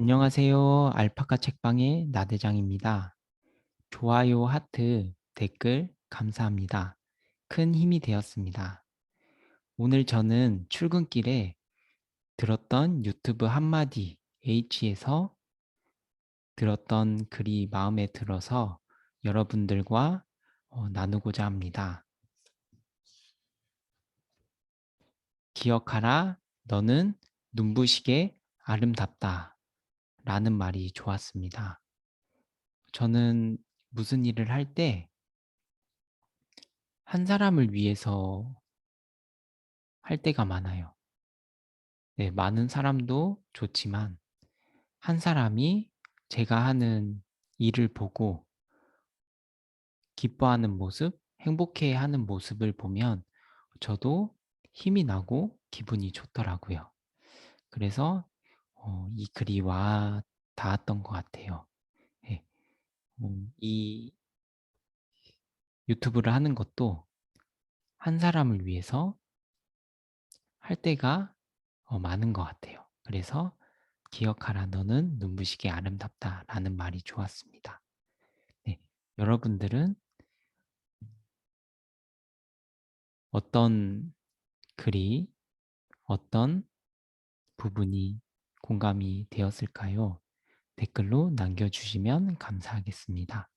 안녕하세요. 알파카 책방의 나대장입니다. 좋아요, 하트, 댓글 감사합니다. 큰 힘이 되었습니다. 오늘 저는 출근길에 들었던 유튜브 한마디 H에서 들었던 글이 마음에 들어서 여러분들과 어, 나누고자 합니다. 기억하라, 너는 눈부시게 아름답다. 라는 말이 좋았습니다. 저는 무슨 일을 할 때 한 사람을 위해서 할 때가 많아요. 네, 많은 사람도 좋지만 한 사람이 제가 하는 일을 보고 기뻐하는 모습, 행복해 하는 모습을 보면 저도 힘이 나고 기분이 좋더라고요. 그래서 어, 이 글이 와 닿았던 것 같아요. 네. 음, 이 유튜브를 하는 것도 한 사람을 위해서 할 때가 어, 많은 것 같아요. 그래서 기억하라 너는 눈부시게 아름답다 라는 말이 좋았습니다. 네, 여러분들은 어떤 글이 어떤 부분이 공감이 되었을까요? 댓글로 남겨주시면 감사하겠습니다.